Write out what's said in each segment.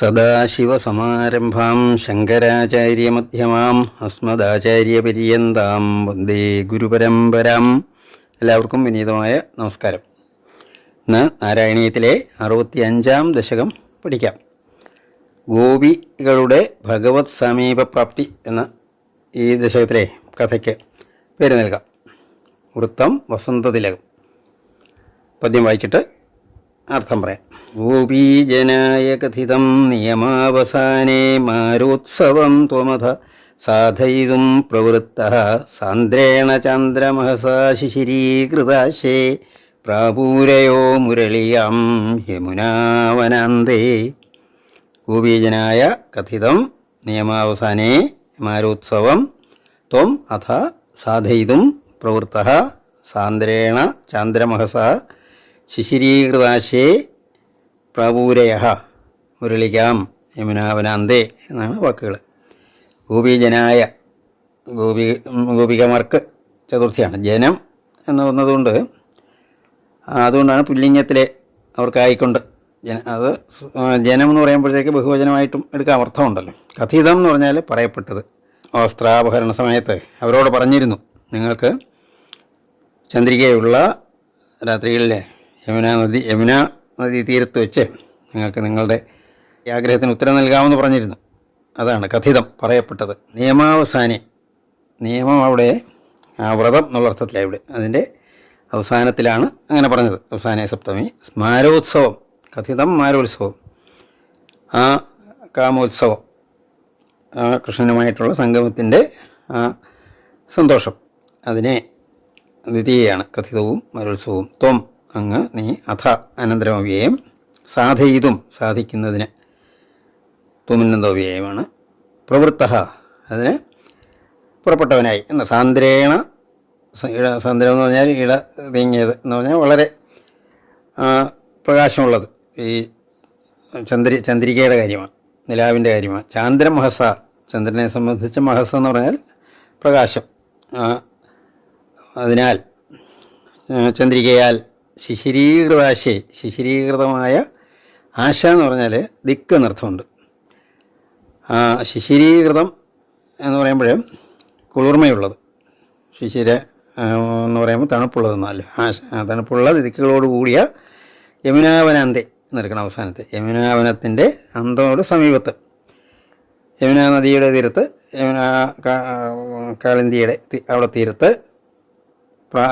സദാശിവസമാരംഭാം ശങ്കരാചാര്യമധ്യമാം അസ്മദാചാര്യപര്യന്താം വന്ദേ ഗുരുപരമ്പരാം. എല്ലാവർക്കും വിനീതമായ നമസ്കാരം. ഇന്ന് നാരായണീയത്തിലെ അറുപത്തി അഞ്ചാം ദശകം പഠിക്കാം. ഗോപികളുടെ ഭഗവത് സമീപപ്രാപ്തി എന്ന ഈ ദശകത്തിലെ കഥയ്ക്ക് പേര് നൽകാം. വൃത്തം വസന്തതിലകം. പദ്യം വായിച്ചിട്ട് അർത്ഥം പറയാം. ഗോപീജനായ കഥിതം നിയമാവസാനേ മാരോത്സവം ത്വമഥ. സാധയിതും പ്രവൃത്ത സാന്ദ്രേണ ചന്ദ്രമഹസാ ശിശിരീകൃതാശേ. പ്രാപൂരയോ മുരളിയാം യമുനാവനാന്തേ. ഗോപീജനായ കഥിതം നിയമാവസാനേ മാരോത്സവം ത്വം അഥ സാധയിതും പ്രവൃത്ത സാന്ദ്രേണ ചാന്ദ്രമഹസ ശിശിരീകൃതാശേ. പ്രാപൂരയ മുരളികാം യമുനാവനാന്തേ എന്നാണ് വാക്കുകൾ. ഗോപീജനായ ഗോപി ഗോപികമാർക്ക് ചതുർത്ഥിയാണ്. ജനം എന്ന് വന്നതുകൊണ്ട് അതുകൊണ്ടാണ് പുല്ലിംഗത്തിലെ അവർക്കായിക്കൊണ്ട് ജന അത് ജനം എന്ന് പറയുമ്പോഴത്തേക്ക് ബഹുവചനമായിട്ടും എടുക്കാൻ അർത്ഥമുണ്ടല്ലോ. കഥിതം എന്ന് പറഞ്ഞാൽ പറയപ്പെട്ടത്. വസ്ത്രാപഹരണ സമയത്ത് അവരോട് പറഞ്ഞിരുന്നു നിങ്ങൾക്ക് ചന്ദ്രികയുള്ള രാത്രികളിലെ യമുന നദി യമുന നദി തീരത്ത് വെച്ച് നിങ്ങൾക്ക് നിങ്ങളുടെ ആഗ്രഹത്തിന് ഉത്തരം നൽകാമെന്ന് പറഞ്ഞിരുന്നു. അതാണ് കഥിതം പറയപ്പെട്ടത്. നിയമാവസാനി നിയമം അവിടെ ആ വ്രതം എന്നുള്ള അർത്ഥത്തിലാണ് ഇവിടെ. അതിന്റെ അവസാനത്തിലാണ് അങ്ങനെ പറഞ്ഞത്. അവസാന സപ്തമി സ്മാരോത്സവം കഥിതം മാരോത്സവം ആ കാമോത്സവം ആ കൃഷ്ണനുമായിട്ടുള്ള സംഗമത്തിന്റെ ആ സന്തോഷം. അതിനെ ദ്വിതീയാണ് കഥിതവും മരോത്സവവും ത്വം അങ്ങ് നീ അഥ അനന്തരമവ്യയം സാധയിതും സാധിക്കുന്നതിന്. തുമിന്നന്തോവ്യയമാണ് പ്രവൃത്ത അതിന് പുറപ്പെട്ടവനായി. എന്ന സാന്ദ്രേണ ഇട സാന്ദ്രം എന്ന് പറഞ്ഞാൽ ഇട നീങ്ങിയത് എന്ന് പറഞ്ഞാൽ വളരെ പ്രകാശമുള്ളത്. ഈ ചന്ദ്രി ചന്ദ്രികയുടെ കാര്യമാണ് നിലാവിന്റെ കാര്യമാണ്. ചാന്ദ്ര മഹസ ചന്ദ്രനെ സംബന്ധിച്ച് മഹസ എന്ന് പറഞ്ഞാൽ പ്രകാശം. അതിനാൽ ചന്ദ്രികയാൽ ശിശിരീകൃതാശേ ശിശിരീകൃതമായ ആശ എന്ന് പറഞ്ഞാൽ ദിക്ക് എന്നർത്ഥമുണ്ട് ശിശിരീകൃതം എന്ന് പറയുമ്പോൾ കുളിർമയുള്ളത്. ശിശിര എന്ന് പറയുമ്പോൾ തണുപ്പുള്ളതെന്നല്ല ആശ തണുപ്പുള്ള ദിക്കുകളോട് കൂടിയ യമുനാവനാന്തെ നിൽക്കണം അവസാനത്തെ. യമുനാവനത്തിന്റെ അന്തോട് സമീപത്ത്. യമുനാ നദിയുടെ തീരത്ത് യമുന കാളിന്തിയുടെ അവിടെ തീരത്ത് പ്രാ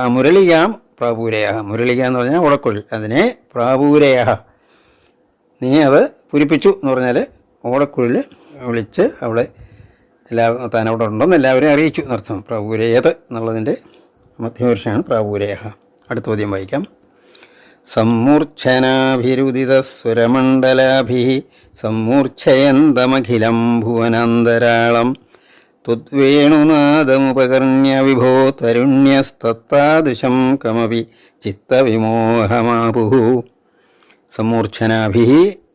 മുരളികാം പ്രാപൂരയ മുരളിക എന്ന് പറഞ്ഞാൽ ഓടക്കുഴൽ. അതിനെ പ്രാപൂരയഹ. നീ അത് പൂരിപ്പിച്ചു എന്ന് പറഞ്ഞാൽ ഓടക്കുഴൽ വിളിച്ച് അവിടെ എല്ലാ താൻ അവിടെ ഉണ്ടെന്ന് എല്ലാവരെയും അറിയിച്ചു എന്നർത്ഥം പ്രാപൂരയത് എന്നുള്ളതിന്റെ മധ്യപുരുഷനാണ് പ്രാപൂരയഹ. അടുത്ത ചോദ്യം വായിക്കാം. സമ്മൂർച്ഛനാഭിരുദിതസ്വരമണ്ഡലാഭി. സമ്മൂർച്ഛയന്തമഖിലം ഭുവനാന്തരാളം ത്വേണുനാദമുപകർണ്യ വിഭോ തരുണ്യസ്തത്താദൃശം കമപി ചിത്തവിമോഹമാപു സമൂർച്ഛനാഭി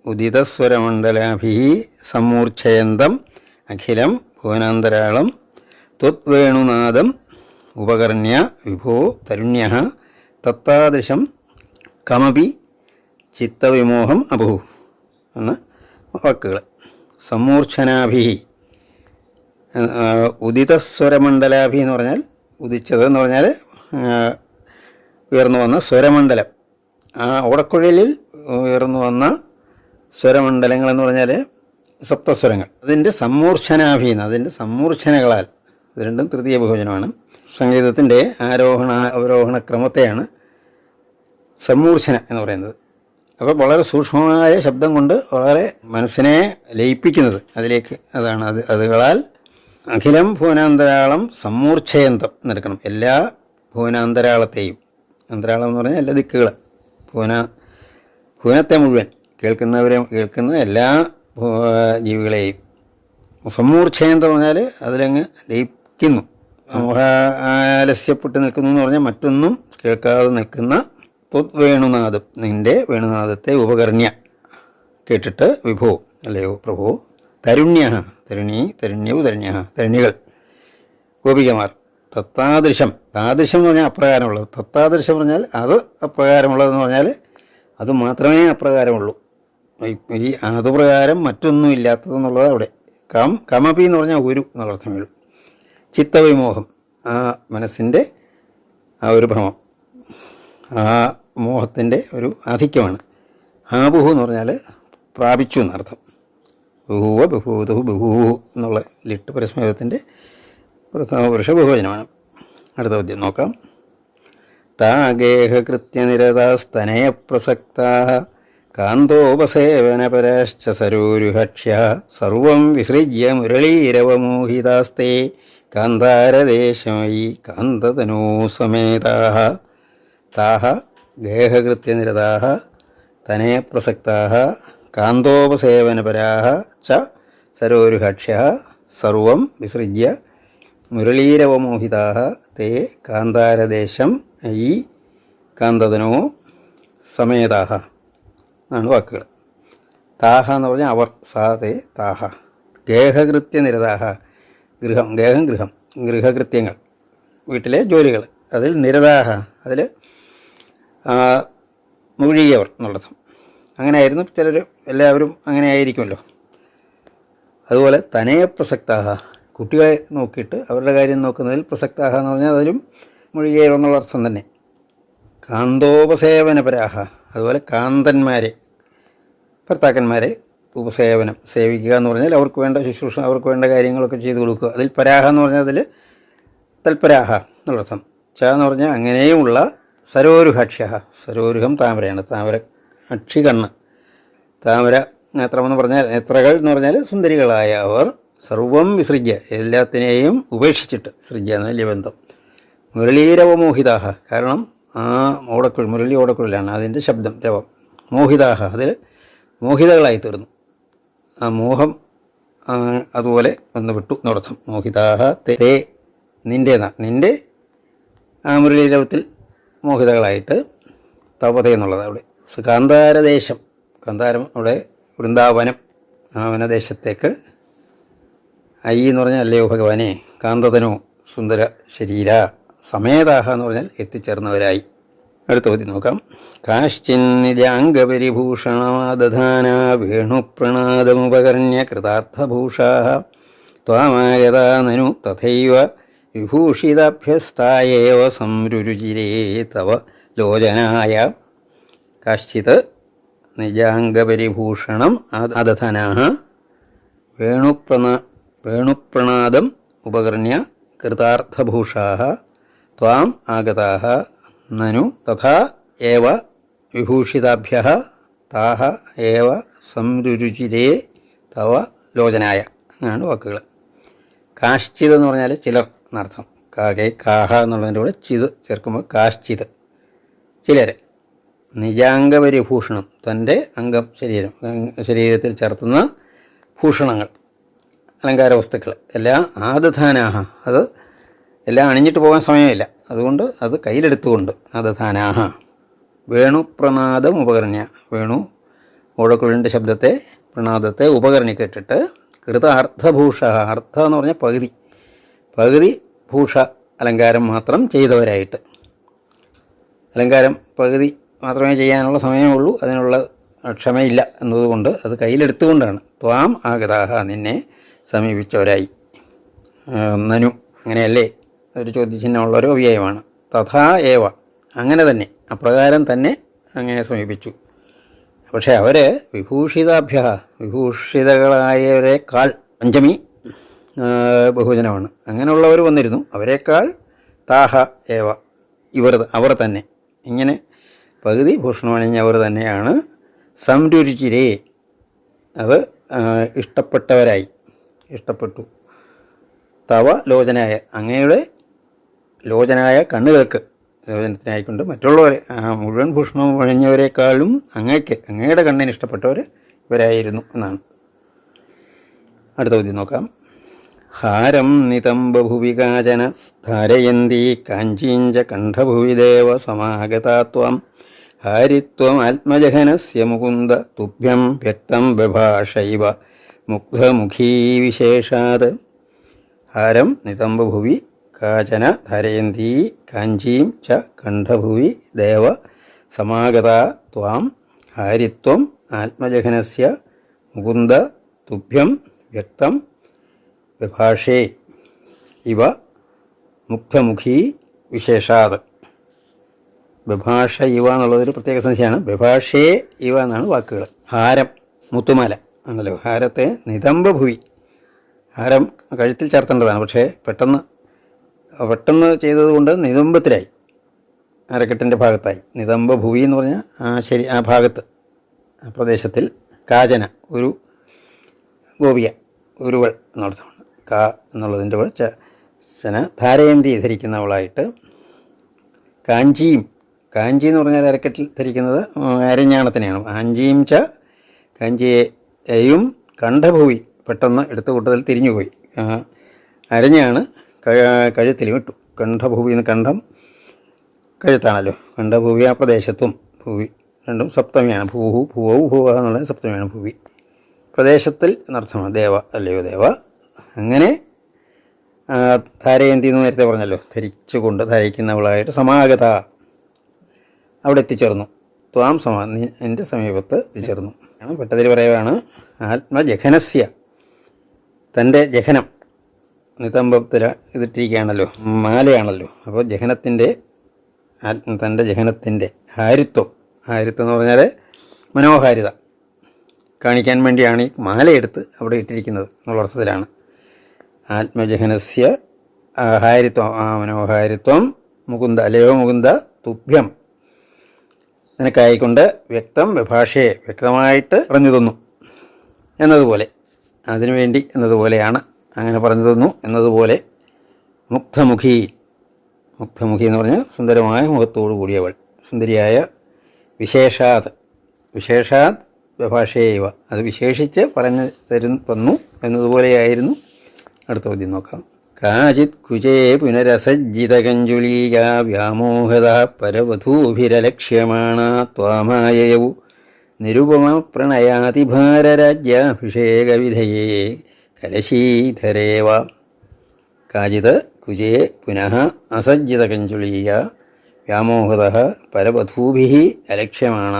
ഉദിതസ്വരമണ്ഡലാഭി സമൂർച്ഛയന്തം അഖിലം ഭുവനാന്തരാളം. ത്വേണുനാദം ഉപകർണ്യ വിഭോ തരുണ്യ തത്താദൃശം കമപി ചിത്തവിമോഹം അപുഹു. എന്ന വാക്കുകൾ സമ്മൂർച്ഛനാഭി ഉദിതസ്വരമണ്ഡലാഭി എന്ന് പറഞ്ഞാൽ ഉദിച്ചത് എന്ന് പറഞ്ഞാൽ ഉയർന്നു വന്ന സ്വരമണ്ഡലം. ആ ഓടക്കുഴലിൽ ഉയർന്നു വന്ന സ്വരമണ്ഡലങ്ങൾ എന്ന് പറഞ്ഞാൽ സപ്തസ്വരങ്ങൾ. അതിന്റെ സമ്മൂർച്ഛനാഭി എന്ന് അതിന്റെ സമ്മൂർച്ഛനകളാൽ. ഇത് രണ്ടും തൃതീയ ബഹുവചനമാണ് സംഗീതത്തിന്റെ ആരോഹണ അവരോഹണ ക്രമത്തെയാണ് സമ്മൂർച്ഛന എന്ന് പറയുന്നത്. അപ്പോൾ വളരെ സൂക്ഷ്മമായ ശബ്ദം കൊണ്ട് വളരെ മനസ്സിനെ ലയിപ്പിക്കുന്നത്. അതിലേക്ക് അതാണ് അത് അതുകളാൽ അഖിലം ഭുവനാന്തരാളം സമ്മൂർച്ഛയന്തം എന്നെടുക്കണം എല്ലാ ഭുവനാന്തരാളത്തെയും. അന്തരാളം എന്ന് പറഞ്ഞാൽ എല്ലാ ദിക്കുകൾ. ഭുവന ഭുവനത്തെ മുഴുവൻ കേൾക്കുന്നവരെ കേൾക്കുന്ന എല്ലാ ജീവികളെയും. സമ്മൂർച്ഛയന്തം പറഞ്ഞാൽ അതിലങ്ങ് ലയിക്കുന്നു. മോഹ ആലസ്യപ്പെട്ട് നിൽക്കുന്നു എന്ന് പറഞ്ഞാൽ മറ്റൊന്നും കേൾക്കാതെ നിൽക്കുന്ന വേണുനാദം നിന്റെ വേണുനാഥത്തെ ഉപകരണ്യ കേട്ടിട്ട് വിഭോ അല്ലയോ പ്രഭു തരുണ്യ തരുണി തരുണ്യവ് തരുണ്യ തരുണികൾ. ഗോപികമാർ തത്താദൃശം. താദൃശം എന്ന് പറഞ്ഞാൽ അപ്രകാരമുള്ളത്. തത്താദൃശം പറഞ്ഞാൽ അത് അപ്രകാരമുള്ളതെന്ന് പറഞ്ഞാൽ അത് മാത്രമേ അപ്രകാരമുള്ളൂ. ഈ- അതുപ്രകാരം മറ്റൊന്നും ഇല്ലാത്തതെന്നുള്ളത് അവിടെ. കം കമപി എന്ന് പറഞ്ഞാൽ ഒരു എന്നുള്ള അർത്ഥമേ ഉള്ളൂ ചിത്തവിമോഹം ആ മനസ്സിന്റെ ആ ഒരു ഭ്രമം. ആ മോഹത്തിന്റെ ഒരു ആധിക്യമാണ്. ആബുഹു എന്ന് പറഞ്ഞാൽ പ്രാപിച്ചു എന്നർത്ഥം. ബഹുവ ബഹൂതു ബഹൂ എന്നുള്ള ലിട്ട് പരസ്മേതത്തിന്റെ പ്രഥമ പുരുഷ ബഹുവചനമാണ് അടുത്ത പദ്യം നോക്കാം. താഗേഹകൃത്യനിരതാസ്തനയ പ്രസക്താ കാന്തോപസേവനപരാശ്ച സരൂരുഹക്ഷ്യ സർവം വിസൃജ്യ മുരളീരവമോഹിതാസ്തേ കാന്താരദേശമയി കാന്തതനൂ താഹ താഹ ഗേഹകൃത്യനിരതാः തനയപ്രസക്താः കാന്തോപസേവനപരാः ച സരോരുഹക്ഷ്യ സർവം വിസൃജ്യ മുരളീരവമോഹിതാ തേ കാന്താരദേശം ഈ കാന്തതനോ സമേതാഹ എന്നാണ് വാക്കുകൾ. താഹ എന്ന് പറഞ്ഞാൽ അവർ സാ തേ താഹ. ഗേഹകൃത്യനിരതാഹ ഗൃഹം ഗേഹം ഗൃഹം ഗൃഹകൃത്യങ്ങൾ. വീട്ടിലെ ജോലികൾ അതിൽ നിരതാഹ അതിൽ മുഴുകിയവർ എന്നുള്ളതും അങ്ങനെയായിരുന്നു ചിലർ എല്ലാവരും അങ്ങനെ ആയിരിക്കുമല്ലോ. അതുപോലെ തനയ പ്രസക്താഹ. കുട്ടികളെ നോക്കിയിട്ട് അവരുടെ കാര്യം നോക്കുന്നതിൽ പ്രസക്താഹ എന്ന് പറഞ്ഞാൽ അതിലും മുഴുകിയവർ എന്നുള്ള അർത്ഥം തന്നെ. കാന്തോപസേവനപരാഹ. അതുപോലെ കാന്തന്മാരെ ഭർത്താക്കന്മാരെ ഉപസേവനം സേവിക്കുക എന്ന് പറഞ്ഞാൽ അവർക്ക് വേണ്ട ശുശ്രൂഷ അവർക്ക് വേണ്ട കാര്യങ്ങളൊക്കെ ചെയ്തു കൊടുക്കുക. അതിൽ പരാഹ എന്ന് പറഞ്ഞാൽ അതിൽ തൽപരാഹ എന്നുള്ളർത്ഥം ച എന്ന് പറഞ്ഞാൽ അങ്ങനെയുമുള്ള സരോരുഹക്ഷ്യ സരോരുഹം താമരയാണ്. താമര അക്ഷി താമര നേത്രമെന്ന് പറഞ്ഞാൽ നേത്രകൾ എന്ന് പറഞ്ഞാൽ സുന്ദരികളായ അവർ സർവം വിസൃജ്യ. എല്ലാത്തിനെയും ഉപേക്ഷിച്ചിട്ട് വിസൃജ്യ എന്ന വലിയ ബന്ധം. മുരളീരവമോഹിതാഹ കാരണം ആ ഓടക്കുഴൽ മുരളി ഓടക്കുഴലാണ് അതിന്റെ ശബ്ദം രവം. മോഹിതാഹ. അതിൽ മോഹിതകളായി തീർന്നു. ആ മോഹം അതുപോലെ ഒന്ന് വിട്ടു എന്നർത്ഥം. മോഹിതാഹ തേ നിന്റേതാ നിന്റെ ആ മുരളീരവത്തിൽ മോഹിതകളായിട്ട് തപത എന്നുള്ളത് അവിടെ. സ- കാന്താരം അവിടെ വൃന്ദാവനം വനദേശത്തേക്ക് ഐ എന്ന് പറഞ്ഞാൽ അല്ലയോ ഭഗവാനെ കാന്തതനോ സുന്ദര ശരീര സമേതാഹ എന്ന് പറഞ്ഞാൽ എത്തിച്ചേർന്നവരായി. അടുത്ത പതി നോക്കാം. കാശ്ചിന്നിജാംഗപരിഭൂഷണമാദധാന വേണുപ്രണാദമുപകർണ്യ കൃതാർത്ഥഭൂഷാ ത്വാമാഗതാ നനു തഥൈവ വിഭൂഷിതാഭ്യസ്തായേവ സംരുരുചിരേ തവ ലോചനായ. കാശ്ചിത് നിജാംഗപരിഭൂഷണം അദധനാः വേണുപ്രണ വേണുപ്രണാദം ഉപകർണ്യ കൃതാർത്ഥഭൂഷാ ത്വാം ആഗതാ നനു തഥാ ഏവ വിഭൂഷിതാഭ്യः താഹ ഏവ സംരുചിരേ തവ ലോചനായ. അങ്ങനെയാണ് വാക്കുകൾ. കാശ്ചിത് എന്ന് പറഞ്ഞാൽ ചിലർ എന്നർത്ഥം. കാകെ കാഹ എന്നുള്ളതിന്റെ കൂടെ ചിത് ചേർക്കുമ്പോൾ കാശ്ചിത്. ചിലർ നിജാംഗപരിഭൂഷണം തന്റെ അംഗം ശരീരം ശരീരത്തിൽ ചേർത്തുന്ന ഭൂഷണങ്ങൾ അലങ്കാര വസ്തുക്കൾ എല്ലാ ആദധാനാഹ അത് എല്ലാം അണിഞ്ഞിട്ട് പോകാൻ സമയമില്ല. അതുകൊണ്ട് അത് കയ്യിലെടുത്തുകൊണ്ട് ആദധാനാഹ. വേണുപ്രണാദം ഉപകരണ്യ വേണു ഓടക്കുഴലിന്റെ ശബ്ദത്തെ പ്രണാദത്തെ ഉപകരണി കേട്ടിട്ട് കൃത അർത്ഥഭൂഷ അർത്ഥ എന്ന് പറഞ്ഞാൽ പകുതി. പകുതി ഭൂഷ അലങ്കാരം മാത്രം ചെയ്തവരായിട്ട്. അലങ്കാരം പകുതി മാത്രമേ ചെയ്യാനുള്ള സമയമുള്ളൂ. അതിനുള്ള ക്ഷമയില്ല എന്നതുകൊണ്ട് അത് കയ്യിലെടുത്തുകൊണ്ടാണ്. ത്വാം ആഗതാഹ നിന്നെ സമീപിച്ചവരായി. നനു. അങ്ങനെയല്ലേ ഒരു ചോദ്യചിഹ്നമുള്ള ഒരു അവ്യയമാണ് തഥാ ഏവ. അങ്ങനെ തന്നെ. അപ്രകാരം തന്നെ അങ്ങനെ സമീപിച്ചു. പക്ഷേ അവർ വിഭൂഷിതാഭ്യ വിഭൂഷിതകളായവരെക്കാൾ പഞ്ചമി ബഹുജനമാണ്. അങ്ങനെയുള്ളവർ വന്നിരുന്നു. അവരെക്കാൾ താഹ ഏവ. ഇവർ അവർ തന്നെ. ഇങ്ങനെ പകുതി ഭൂഷണമണിഞ്ഞവർ തന്നെയാണ് സംരുചിരേ അത് ഇഷ്ടപ്പെട്ടവരായി. ഇഷ്ടപ്പെട്ടു. തവ ലോചനായ അങ്ങയുടെ ലോചനായ കണ്ണുകൾക്ക് ലോചനത്തിനായിക്കൊണ്ട് മറ്റുള്ളവരെ മുഴുവൻ ഭൂഷണം പണിഞ്ഞവരെക്കാളും അങ്ങയ്ക്ക് അങ്ങയുടെ കണ്ണിന് ഇഷ്ടപ്പെട്ടവർ ഇവരായിരുന്നു എന്നാണ്. അടുത്ത ചോദ്യം നോക്കാം. ഹാരം നിതം കാചന ധാരയന്തി കാഞ്ചീഞ്ച കണ്ഠഭുവിദേവ സമാഗതാത്വം. ഹാരിത്വം ആത്മജഹനസ്യ മുകുന്ദ തുഭ്യം വ്യക്തം ബഭാഷൈവ മുഗ്ധമുഖീ വിശേഷാത്. ഹാരം നിതംബഭുവി കാചന ധരയന്തീ കാഞ്ചീം ച കണ്ഠഭുവി ദേവ സമാഗത ത്വാം ഹാരിത്വം ആത്മജഹനസ്യ മുകുന്ദ തുഭ്യം വ്യക്തം വിഭാഷേ ഇവ മുഗ്ധമുഖീ വിശേഷാത്. ബഭാഷ ഇവ എന്നുള്ളതൊരു പ്രത്യേക സംശയമാണ്. ബഭാഷേ ഇവ എന്നാണ് വാക്കുകൾ. ഹാരം മുത്തുമാല ആണല്ലോ ഹാരത്തെ നിതംബഭുവി. ഹാരം കഴുത്തിൽ ചേർത്തേണ്ടതാണ്. പക്ഷേ പെട്ടെന്ന് പെട്ടെന്ന് ചെയ്തതുകൊണ്ട് നിതംബത്തിലായി. അരക്കെട്ടിന്റെ ഭാഗത്തായി. നിതംബ ഭൂവി എന്ന് പറഞ്ഞാൽ ആ ശരി ആ ഭാഗത്ത് ആ പ്രദേശത്തിൽ കാചന ഒരു ഗോപിക ഉരുവൾ എന്നർത്ഥമാണ് കാ എന്നുള്ളതിന്റെ ചന ധാരയന്തി ധരിക്കുന്നവളായിട്ട് കാഞ്ചിയും കാഞ്ചി എന്ന് പറഞ്ഞാൽ അരക്കെട്ടിൽ ധരിക്കുന്നത് അരഞ്ഞാണത്തിനെയാണ്. കാഞ്ചിയും ച കാഞ്ചിയെയും കണ്ഠഭൂവി പെട്ടെന്ന് എടുത്ത തിരിഞ്ഞുപോയി. അരഞ്ഞാണ് കഴുത്തിലും ഇട്ടു കണ്ഠഭൂവി എന്ന് കണ്ഠം കഴുത്താണല്ലോ. കണ്ഠഭൂവി ആ പ്രദേശത്തും ഭൂവി രണ്ടും സപ്തമിയാണ്. ഭൂഹു ഭൂവു ഭൂവ എന്നുള്ളത് സപ്തമിയാണ് ഭൂവി. പ്രദേശത്തിൽ എന്നർത്ഥമാണ് ദേവ അല്ലയോ ദേവ. അങ്ങനെ ധാരയന്തി എന്ന് നേരത്തെ പറഞ്ഞല്ലോ ധരിച്ചുകൊണ്ട് ധരിക്കുന്നവളായിട്ട് സമാഗത അവിടെ എത്തിച്ചേർന്നു. ത്വാം സമ എന്റെ സമീപത്ത് എത്തിച്ചേർന്നു. പെട്ടതിൽ പറയുകയാണ് ആത്മജഘനസ്യ തന്റെ ജഹനം നിതംബത്തിൽ ഇതിട്ടിരിക്കുകയാണല്ലോ മാലയാണല്ലോ. അപ്പോൾ ജഹനത്തിന്റെ തന്റെ ജഹനത്തിന്റെ ഹാരിത്വം ഹാരിത്വം എന്ന് പറഞ്ഞാൽ മനോഹാരിത. കാണിക്കാൻ വേണ്ടിയാണ് ഈ മാലയെടുത്ത് അവിടെ ഇട്ടിരിക്കുന്നത് എന്നുള്ള അർത്ഥത്തിലാണ്. ആത്മജഹനസ്യ ഹാരിത്വം ആ മനോഹാരിത്വം മുകുന്ദ അലയോ മുകുന്ദ തുഭ്യം. നിനക്കായിക്കൊണ്ട് വ്യക്തം വിഭാഷയെ വ്യക്തമായിട്ട് പറഞ്ഞു തന്നു എന്നതുപോലെ. അതിനുവേണ്ടി എന്നതുപോലെയാണ് അങ്ങനെ പറഞ്ഞു തന്നു എന്നതുപോലെ മുക്തമുഖി മുക്തമുഖി എന്ന് പറഞ്ഞാൽ സുന്ദരമായ മുഖത്തോടു കൂടിയവൾ. സുന്ദരിയായ വിശേഷാത് വിശേഷാത് വ്യഭാഷയേവ അത് വിശേഷിച്ച് പറഞ്ഞു തരുന്നു തന്നു എന്നതുപോലെയായിരുന്നു അടുത്ത ചോദ്യം നോക്കാം. കാചിത് കുചേ പുനരസജ്ജിതകഞ്ജുലീയ വ്യാമോഹത പരവധൂഭിരലക്ഷ്യമാണ ത്വാമായയൗ നിരുപമ പ്രണയാതിഭാരരാജ്യാഭിഷേകവിധയേ കലശീധരേവ കാചിത് കുജേ പുനഃ അസജ്ജിതകഞ്ജുളീയ വ്യാമോഹത പരവധൂഭി അലക്ഷ്യമാണ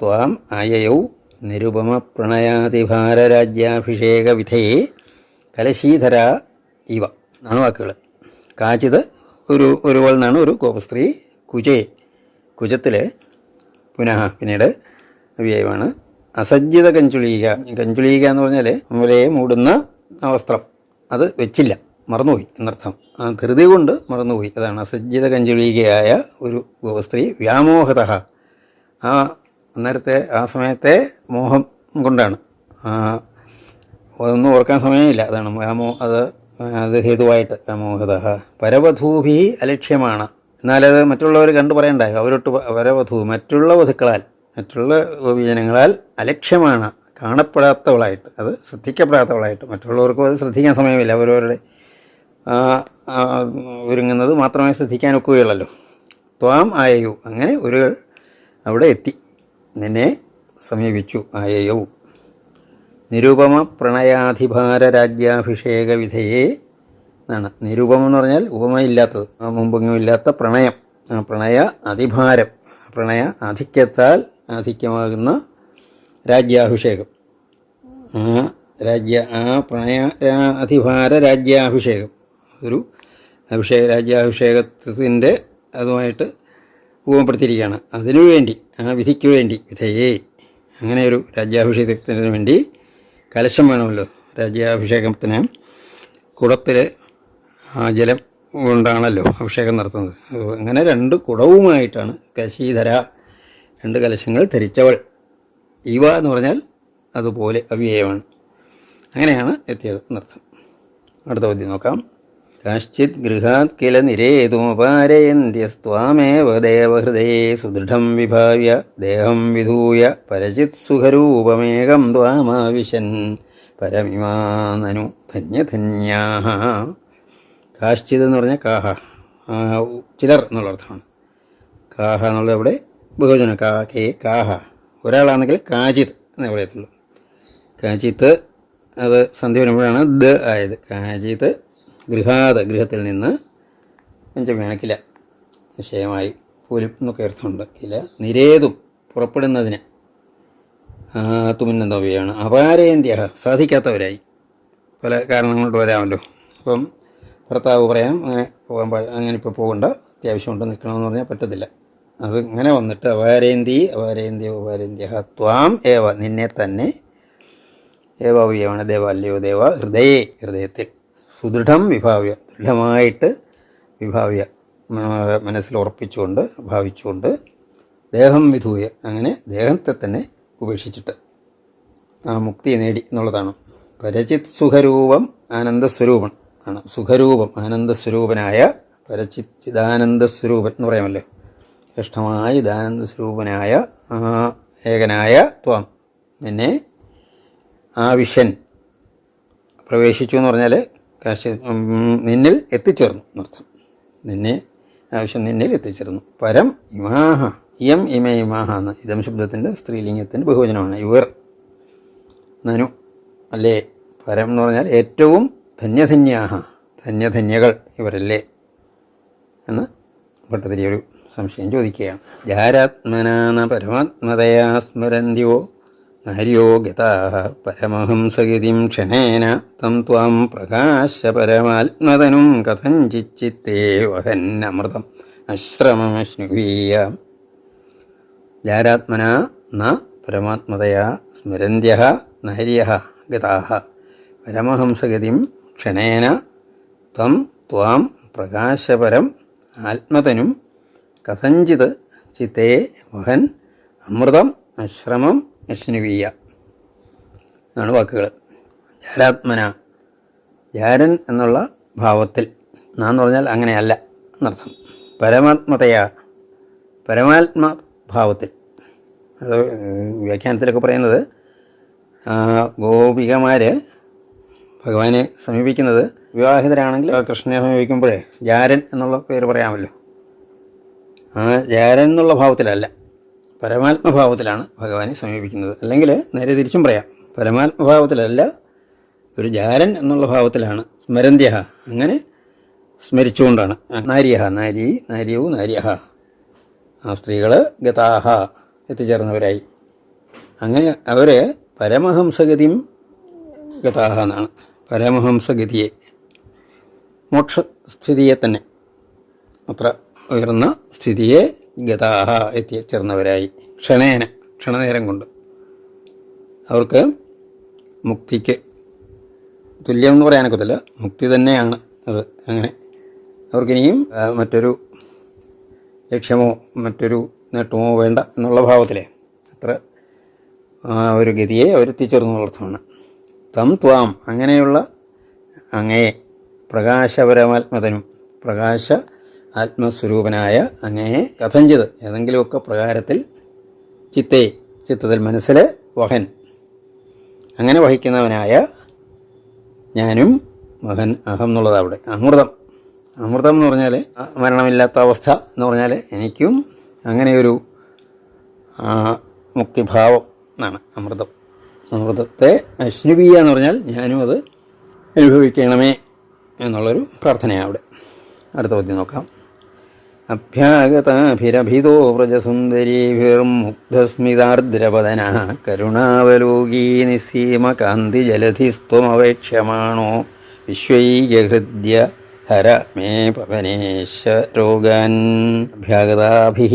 ത്വാം ആയയൗ നിരുപമ പ്രണയാതിഭാരരാജ്യാഭിഷേകവിധയേ കലശീധര ഇവ എന്നാണ് വാക്കുകൾ കാച്ചിത് ഒരു ഒരുവൾ എന്നാണ് ഒരു ഗോപസ്ത്രീ കുജേ. കുജത്തിൽ പുനഃ പിന്നീട് അവ്യയമാണ് അസജ്ജിത കഞ്ചുളീക കഞ്ചുളീക എന്ന് പറഞ്ഞാൽ മുലയെ മൂടുന്ന വസ്ത്രം. അത് വെച്ചില്ല. മറന്നുപോയി എന്നർത്ഥം. ആ ധൃതി കൊണ്ട് മറന്നുപോയി. അതാണ് അസജ്ജിത കഞ്ചുളീകയായ ഒരു ഗോപസ്ത്രീ വ്യാമോഹത. ആ അന്നേരത്തെ ആ സമയത്തെ മോഹം കൊണ്ടാണ്. ഒന്നും ഓർക്കാൻ സമയമില്ല. അതാണ് വ്യാമോ അത് അത് ഹേതുവായിട്ട് അമോഹത പരവധൂഭി അലക്ഷ്യമാണ്. എന്നാലത് മറ്റുള്ളവർ കണ്ടു പറയണ്ടേ അവരൊട്ട് പരവധൂ മറ്റുള്ള വധുക്കളാൽ മറ്റുള്ള ഗോപീജനങ്ങളാൽ അലക്ഷ്യമാണ്. കാണപ്പെടാത്തവളായിട്ട് അത് ശ്രദ്ധിക്കപ്പെടാത്തവളായിട്ട്. മറ്റുള്ളവർക്കും അത് ശ്രദ്ധിക്കാൻ സമയമില്ല. അവരവരുടെ ഒരുങ്ങുന്നത് മാത്രമേ ശ്രദ്ധിക്കാൻ ഒക്കുകയുള്ളല്ലോ ത്വാം ആയയു. അങ്ങനെ ഒരു അവിടെ എത്തി. നിന്നെ സമീപിച്ചു. ആയയു. നിരുപമ പ്രണയാധിഭാര രാജ്യാഭിഷേക വിധേയേ എന്നാണ്. നിരുപമം എന്ന് പറഞ്ഞാൽ ഉപമയില്ലാത്തത് ആ മുമ്പെങ്ങും ഇല്ലാത്ത പ്രണയം പ്രണയ അതിഭാരം പ്രണയ അധിക്യത്താൽ ആധിക്യമാകുന്ന രാജ്യാഭിഷേകം. ആ രാജ്യ ആ പ്രണയ അധിഭാര രാജ്യാഭിഷേകം ഒരു അഭിഷേക രാജ്യാഭിഷേകത്തിന്റെ അതുമായിട്ട് ഉപമപ്പെടുത്തിയിരിക്കുകയാണ്. അതിനു വേണ്ടി ആ വിധിക്ക് വേണ്ടി വിധേയേ അങ്ങനെയൊരു രാജ്യാഭിഷേകത്തിന് വേണ്ടി കലശം വേണമല്ലോ രാജ്യാഭിഷേകത്തിന്. കുടത്തിൽ ജലം കൊണ്ടാണല്ലോ അഭിഷേകം നടത്തുന്നത്. അങ്ങനെ രണ്ട് കുടവുമായിട്ടാണ് കശീധര രണ്ട് കലശങ്ങൾ ധരിച്ചവൾ. ഇവ എന്ന് പറഞ്ഞാൽ അതുപോലെ അവ്യയമാണ്. അങ്ങനെയാണ് എത്തിയത് എന്നർത്ഥം അടുത്ത പദ്യം നോക്കാം. കാശ്ചിത് ഗൃഹാത് കില നിരേതുമുപാരയന്ത്യസ്വാമേവ ദേവഹൃദയെ സുദൃഢം വിഭാവ്യ ദേഹം വിധൂയ പരചിത് സുഖരൂപമേകം ത്വാമാവിശൻ പരമിമാനനു ധന്യധന്യാഹ കാശ്ചിത് എന്ന് പറഞ്ഞാൽ കാഹ. ചിലർ എന്നുള്ള അർത്ഥമാണ്. കാഹ എന്നുള്ളത് അവിടെ ബഹുജന കാ കേ കാഹ. ഒരാളാണെങ്കിൽ കാചിത് എന്നേ പറയത്തുള്ളൂ. കാചിത്ത് അത് സന്ധ്യ വരുമ്പോഴാണ് ദ ആയത്. കാചിത്ത് ഗൃഹാത് ഗൃഹത്തിൽ നിന്ന് പഞ്ചമിയാണ് കില നിശ്ചയമായി പോലും എന്നൊക്കെ അർത്ഥമുണ്ട്. കില നിരേതും പുറപ്പെടുന്നതിന് തുമിന്നതവയാണ് അപാരേന്ത്യ സാധിക്കാത്തവരായി. പല കാരണങ്ങൾ കൊണ്ട് വരാമല്ലോ. അപ്പം ഭർത്താവ് പറയാം അങ്ങനെ പോകാൻ അങ്ങനെ ഇപ്പോൾ പോകണ്ട. അത്യാവശ്യമുണ്ട് നിൽക്കണമെന്ന് പറഞ്ഞാൽ പറ്റത്തില്ല. അത് ഇങ്ങനെ വന്നിട്ട് അപാരേന്തി അപാരേന്ത്യ ഉപാരേന്ത്യ ത്വാം ഏവ നിന്നെ തന്നെ ഏവാവ്യമാണ് ദേവ അല്ലയോ ദേവ ഹൃദയേ ഹൃദയത്തിൽ സുദൃഢം വിഭാവ്യ ദൃഢമായിട്ട് വിഭാവ്യ മനസ്സിൽ ഉറപ്പിച്ചുകൊണ്ട് ഭാവിച്ചുകൊണ്ട് ദേഹം വിധൂയ അങ്ങനെ ദേഹത്തെ തന്നെ ഉപേക്ഷിച്ചിട്ട് ആ മുക്തി നേടി എന്നുള്ളതാണ്. പരചിത് സുഖരൂപം ആനന്ദസ്വരൂപൻ ആണ്. സുഖരൂപം ആനന്ദസ്വരൂപനായ പരചിത് ചിദാനന്ദസ്വരൂപൻ എന്ന് പറയാമല്ലോ. ശ്രേഷ്ഠമായ ഇതാനന്ദ സ്വരൂപനായ ആ ഏകനായ ത്വം. നിന്നെ ആവിശൻ പ്രവേശിച്ചു എന്ന് പറഞ്ഞാൽ കാശി നിന്നിൽ എത്തിച്ചേർന്നു. എന്നർത്ഥം നിന്നെ ആവശ്യം നിന്നിൽ എത്തിച്ചേർന്നു. പരം ഇമാഹ ഇയം ഇമ ഇമാഹ എന്ന് ഇതം ശബ്ദത്തിന്റെ സ്ത്രീലിംഗത്തിന്റെ ബഹുവചനമാണ്. ഇവർ നനു അല്ലേ? പരം എന്ന് പറഞ്ഞാൽ ഏറ്റവും ധന്യധന്യാഹ ധന്യധന്യകൾ ഇവരല്ലേ? എന്ന് ഭട്ടതിരി ഒരു സംശയം ചോദിക്കുകയാണ്. ജാരാത്മനാന പരമാത്മതയാ സ്മരന്ത്യോ നാര്യോ ഗതാ പരമഹംസഗതിം ക്ഷണേന തം ത്വാം പ്രകാശ പരമാത്മതനും കഥഞ്ചിച്ചിത്തേ വഹന്നമൃതം അശ്രമമശ്നുവീയ ജാരാത്മന ന പരമാത്മതയാ സ്മരന്ത്യ നൈര്യ ഗതാഹ പരമഹംസഗതിം ക്ഷണേന തം ത്വാം പ്രകാശപരം ആത്മതനും കഥഞ്ചിത് ചിത്തേ വഹൻ അമൃതം അശ്രമം അശ്നുവീയ എന്നാണ് വാക്കുകൾ ജാരാത്മന. ജാരൻ എന്നുള്ള ഭാവത്തിൽ. നാന്ന് പറഞ്ഞാൽ അങ്ങനെയല്ല എന്നർത്ഥം. പരമാത്മതയാ. ഭാവത്തിൽ. അത് വ്യാഖ്യാനത്തിലൊക്കെ പറയുന്നത് ഗോപികമാർ ഭഗവാനെ സമീപിക്കുന്നത് വിവാഹിതരാണെങ്കിൽ കൃഷ്ണനെ സമീപിക്കുമ്പോഴേ ജാരൻ എന്നുള്ള പേര് പറയാമല്ലോ. ആ ജാരൻ എന്നുള്ള ഭാവത്തിലല്ല. പരമാത്മഭാവത്തിലാണ് ഭഗവാനെ സമീപിക്കുന്നത്. അല്ലെങ്കിൽ നേരെ തിരിച്ചും പറയാം. പരമാത്മഭാവത്തിലല്ല ഒരു ജാരൻ എന്നുള്ള ഭാവത്തിലാണ്. സ്മരന്ത്യഹ അങ്ങനെ സ്മരിച്ചുകൊണ്ടാണ്. നാര്യഹ നാരി നാര്യവും നാര്യഹ. ആ സ്ത്രീകൾ ഗതാഹ എത്തിച്ചേർന്നവരായി. അങ്ങനെ അവർ പരമഹംസഗതിയും ഗതാഹ എന്നാണ്. പരമഹംസഗതിയെ മോക്ഷസ്ഥിതിയെ തന്നെ. അത്ര ഉയർന്ന സ്ഥിതിയെ ഗതാഹ എത്തിച്ചേർന്നവരായി ക്ഷണേന ക്ഷണനേരം കൊണ്ട്. അവർക്ക് മുക്തിക്ക് തുല്യം എന്ന് പറയാനൊക്കത്തില്ല മുക്തി തന്നെയാണ് അത്. അങ്ങനെ അവർക്കിനിയും മറ്റൊരു ലക്ഷ്യമോ മറ്റൊരു നേട്ടമോ വേണ്ട എന്നുള്ള ഭാവത്തിലെ അത്ര ഒരു ഗതിയെ അവരെത്തിച്ചേർന്നു അർത്ഥമാണ്. തം ത്വാം അങ്ങനെയുള്ള അങ്ങയെ പ്രകാശപരമാത്മതനും പ്രകാശ ആത്മസ്വരൂപനായ അങ്ങയെ കഥഞ്ചിത്. ഏതെങ്കിലുമൊക്കെ പ്രകാരത്തിൽ ചിത്തേ ചിത്തത്തിൽ മനസ്സിൽ വഹൻ. അങ്ങനെ വഹിക്കുന്നവനായ ഞാനും മഹൻ അഹം എന്നുള്ളത് അവിടെ. അമൃതം. അമൃതം എന്ന് പറഞ്ഞാൽ മരണമില്ലാത്ത അവസ്ഥ എന്ന് പറഞ്ഞാൽ എനിക്കും അങ്ങനെയൊരു മുക്തിഭാവം എന്നാണ് അമൃതം. അമൃതത്തെ അശ്നുവീയ എന്ന് പറഞ്ഞാൽ ഞാനും അത് അനുഭവിക്കണമേ എന്നുള്ളൊരു പ്രാർത്ഥനയാണ് അവിടെ. അടുത്ത പദ്യം നോക്കാം. അഭ്യാഗതാഭിരഭിതോ വ്രജസുന്ദരീഭിർമുഗ്ധസ്മിതാർദ്രപദന കരുണാവലോകീ നിസ്സീമകാന്തിജലധിസ്ത്വമവേക്ഷ്യമാണോ വിശ്വൈകഹൃദ്യ ഹര മേ പവനേശ രോഗാൻ. അഭ്യാഗതാഭി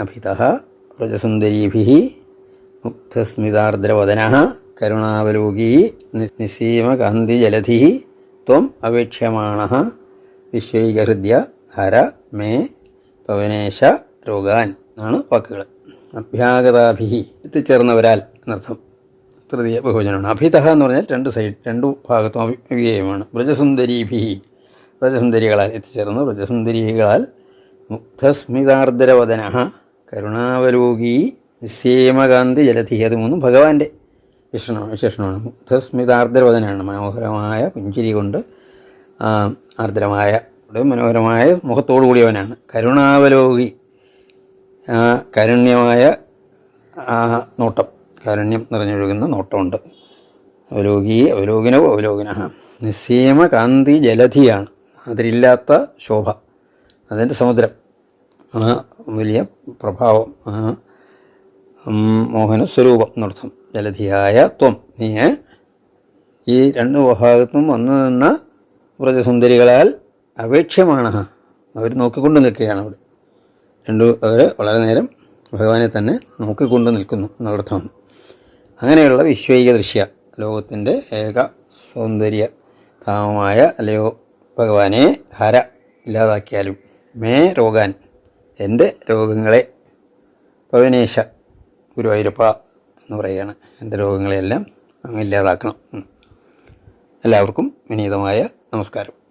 അഭിത വ്രജസുന്ദരീഭി മുഗ്ധസ്മിതാർദ്രവദന കരുണാവലോകീ നിസ്സീമകാന്തിജലധി ത്വം അവേക്ഷ്യമാണ. വിശ്വൈകഹൃദ്യ ഹര മേ പവനേശ രോഗാൻ എന്നാണ് വാക്കുകൾ അഭ്യാഗതാഭി എത്തിച്ചേർന്നവരാൽ എന്നർത്ഥം. തൃതീയ ബഹുവചനമാണ് അഭിതഹ എന്ന് പറഞ്ഞാൽ രണ്ട് സൈഡ് രണ്ടു ഭാഗത്തും അഭിവ്യയമാണ് വ്രജസുന്ദരീഭി വ്രജസുന്ദരികളാൽ എത്തിച്ചേർന്ന് വ്രജസുന്ദരികളാൽ മുഗ്ധസ്മിതാർദ്രവദന കരുണാവലോകി നിസ്സേമകാന്തി ജലധി. അത് മൂന്നും ഭഗവാന്റെ വിശേഷണമാണ് വിശേഷണമാണ്. മുഗ്ധസ്മിതാർദ്രവദനാണ് മനോഹരമായ പുഞ്ചിരി കൊണ്ട് ആർദ്രമായ ഒരു മനോഹരമായ മുഖത്തോടു കൂടിയവനാണ്. കരുണാവലോകി കാരുണ്യമായ നോട്ടം. കാരുണ്യം നിറഞ്ഞൊഴുകുന്ന നോട്ടമുണ്ട്. അവലോകി അവലോകനവും അവലോകന നിസ്സീമ കാന്തി ജലധിയാണ്. അതിലില്ലാത്ത ശോഭ. അതിന്റെ സമുദ്രം. ആ വലിയ പ്രഭാവം. ആ മോഹന സ്വരൂപം എന്നർത്ഥം. ജലധിയായ ത്വം. നീ ഈ രണ്ട് ഭാഗത്തും വന്നു നിന്ന വ്രജസുന്ദരികളാൽ അപേക്ഷ്യമാണ് അവർ നോക്കിക്കൊണ്ട് നിൽക്കുകയാണ് അവിടെ. രണ്ടു അവർ വളരെ നേരം ഭഗവാനെ തന്നെ നോക്കിക്കൊണ്ട് നിൽക്കുന്നു എന്നർത്ഥമാണ് അങ്ങനെയുള്ള വിശ്വൈക ദൃശ്യ ലോകത്തിന്റെ ഏക സൗന്ദര്യ ധാമമായ അല്ലയോ ഭഗവാനെ ഹര ഇല്ലാതാക്കിയാലും മേ രോഗാൻ എന്റെ രോഗങ്ങളെ പവനേശ ഗുരുവായൂരപ്പ എന്ന് പറയുകയാണ്. എന്റെ രോഗങ്ങളെയെല്ലാം അങ്ങ് ഇല്ലാതാക്കണം. എല്ലാവർക്കും വിനീതമായ നമസ്കാരം.